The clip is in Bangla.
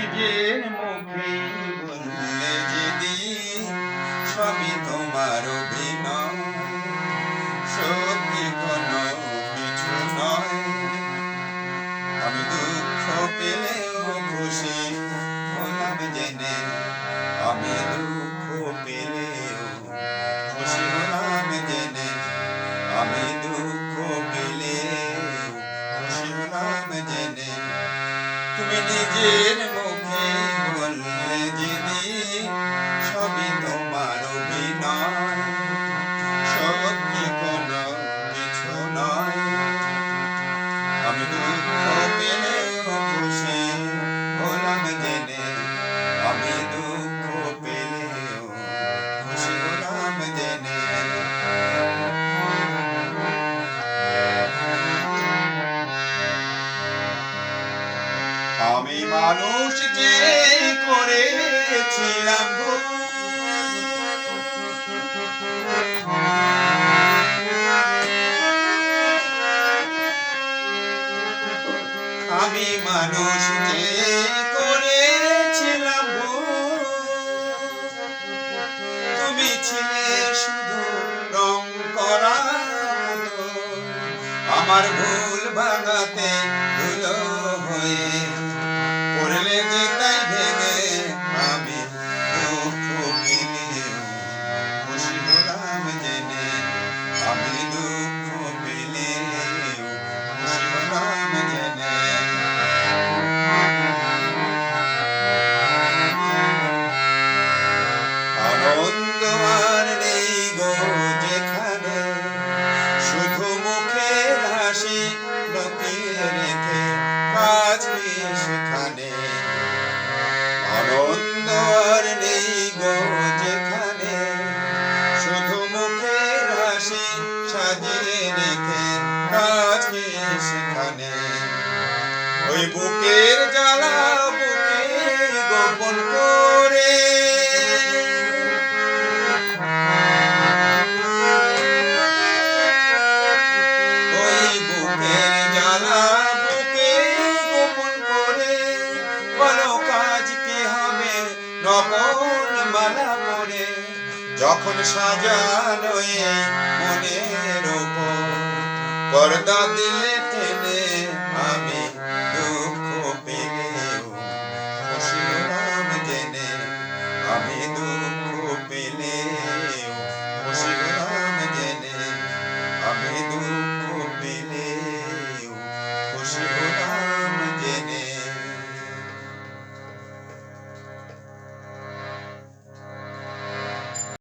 নিজের মুখে বললে যেদিন সবই তোমার অভিনয়। সত্যি কোনো কিছু নয়। আমি দুঃখ পেলেও খুশি হলাম জেনে। আমি দুঃখ পেলেও খুশি হলাম জেনে। আমি দুঃখ তুমি নিজের মুখে আমি মানুষ যে করেছিলাম ভুল। আমি মানুষ যে করেছিলাম। তুমি ছিলে শুধু রং করা। আমার ভুল ভাঙাতে সাজিয়ে রেখে কাজ সেখানে ওই বুকের জ্বালা গোপন করে। ওই বুকের জ্বালা বুকে গোপন করে। বলো কাজ কি হবে? নকল মালা পরে। যখন সাজানো এই মনের ওপর পর্দা দিলে